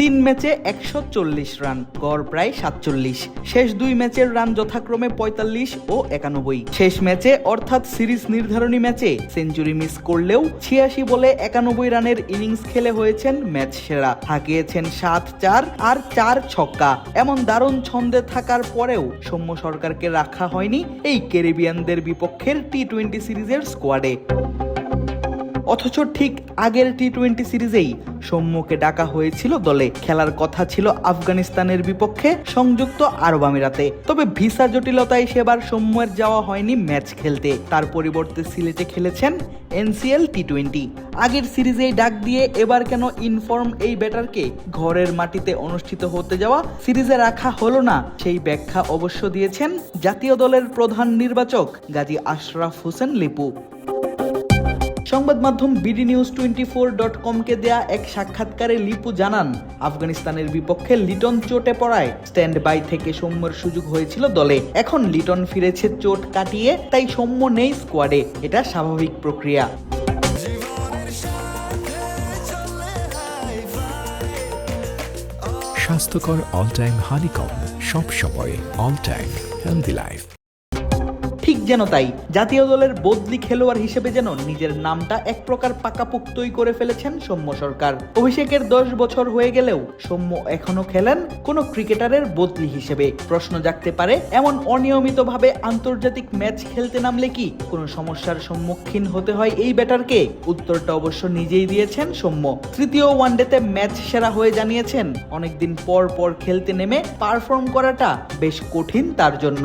তিন ম্যাচে একশো চল্লিশ রান, গড় প্রায় সাতচল্লিশ। শেষ দুই ম্যাচের রান যথাক্রমে পঁয়তাল্লিশ ও একানব্বই। শেষ ম্যাচে অর্থাৎ সিরিজ নির্ধারণী ম্যাচে সেঞ্চুরি মিস করলেও ছিয়াশি বলে একানব্বই রানের ইনিংস খেলে হয়েছেন ম্যাচ সেরা। হাঁকিয়েছেন সাত চার আর চার ছক্কা। এমন দারুণ ছন্দে থাকার পরেও সৌম্য সরকারকে রাখা হয়নি এই ক্যারিবিয়ানদের বিপক্ষের টি টোয়েন্টি সিরিজের স্কোয়াডে। অথচ ঠিক আগের টি টোয়েন্টি সিরিজেই সৌম্যকে ডাকা হয়েছিল দলে। খেলার কথা ছিল আফগানিস্তানের বিপক্ষে সংযুক্ত আরব আমিরাতে। তবে ভিসা জটিলতায় সেবার সৌম্যের যাওয়া হয়নি ম্যাচ খেলতে। তার পরিবর্তে সিলেটে খেলেছেন এনসিএল টি টোয়েন্টি আগের সিরিজেই ডাক দিয়ে এবার কেন ইনফর্ম এই ব্যাটারকে ঘরের মাটিতে অনুষ্ঠিত হতে যাওয়া সিরিজে রাখা হলো না, সেই ব্যাখ্যা অবশ্য দিয়েছেন জাতীয় দলের প্রধান নির্বাচক গাজী আশরাফ হোসেন লিপু। সংবাদ মাধ্যম BD news twenty four dot কমকে দেয়া এক সাক্ষাৎকারে লিপু জানান, আফগানিস্তানের বিপক্ষে লিটন চোটে পড়ায়। স্ট্যান্ড বাই থেকে সৌম্যর সুযোগ হয়েছিল দলে। এখন লিটন ফিরেছে চোট কাটিয়ে, তাই সৌম্য নেই স্কোয়াডে এটা স্বাভাবিক প্রক্রিয়া। স্বাস্থ্যকর অল টাইম হানিকম সব সময় অল টাইম হেলদি লাইফ যেন তাই। জাতীয় দলের বদলি খেলোয়াড় হিসেবে যেন নিজের নামটা এক প্রকার পাকাপুক্তই করে ফেলেছেন সৌম্য সরকার। অভিষেকের দশ বছর হয়ে গেলেও সৌম্য এখনও খেলেন কোনো ক্রিকেটারের বদলি হিসেবে। প্রশ্ন জাগতে পারে, এমন অনিয়মিতভাবে আন্তর্জাতিক ম্যাচ খেলতে নামলে কি কোনো সমস্যার সম্মুখীন হতে হয় এই ব্যাটারকে? উত্তরটা অবশ্য নিজেই দিয়েছেন সৌম্য। তৃতীয় ওয়ানডেতে ম্যাচ সেরা হয়ে জানিয়েছেন, অনেকদিন পর পর খেলতে নেমে পারফর্ম করাটা বেশ কঠিন তার জন্য।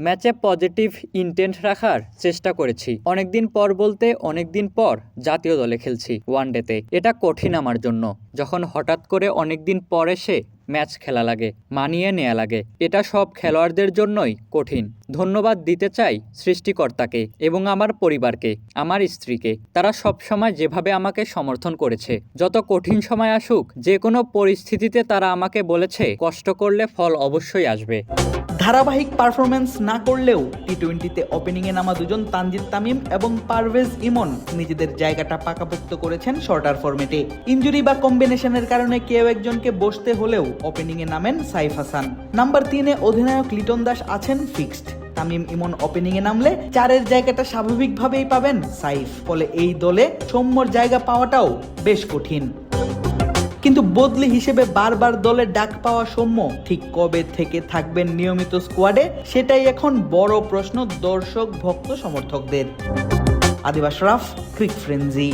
ম্যাচে পজিটিভ ইন্টেন্ট রাখার চেষ্টা করেছি। অনেকদিন পর বলতে অনেকদিন পর জাতীয় দলে খেলছি ওয়ানডেতে। এটা কঠিন আমার জন্য। যখন হঠাৎ করে অনেকদিন পর এসে ম্যাচ খেলা লাগে, মানিয়ে নেওয়া লাগে, এটা সব খেলোয়াড়দের জন্যই কঠিন। ধন্যবাদ দিতে চাই সৃষ্টিকর্তাকে এবং আমার পরিবারকে, আমার স্ত্রীকে। তারা সব সময় যেভাবে আমাকে সমর্থন করেছে। যত কঠিন সময় আসুক যে কোনো পরিস্থিতিতে তারা আমাকে বলেছে, কষ্ট করলে ফল অবশ্যই আসবে। ধারাবাহিক পারফরমেন্স না করলেও টি টোয়েন্টিতে ওপেনিংয়ে নামা দুজন তানজিদ তামিম এবং পারভেজ ইমন নিজেদের জায়গাটা পাকাপোক্ত করেছেন শর্টার ফরম্যাটে ইঞ্জুরি বা কম্বিনেশনের কারণে কেউ একজনকে বসতে হলেও ওপেনিংয়ে নামেন সাইফ হাসান। নাম্বার তিনে অধিনায়ক লিটন দাস আছেন ফিক্সড তামিম ইমন ওপেনিংয়ে নামলে চারের জায়গাটা স্বাভাবিকভাবেই পাবেন সাইফ। ফলে এই দলে সৌম্যর জায়গা পাওয়াটাও বেশ কঠিন। কিন্তু বদলি হিসেবে বারবার দলে ডাক পাওয়া সৌম্য ঠিক কবে থেকে থাকবেন নিয়মিত স্কোয়াডে সেটাই এখন বড় প্রশ্ন দর্শক ভক্ত সমর্থকদের। আদিবাস রাফ, ক্রিক ফ্রেন্জি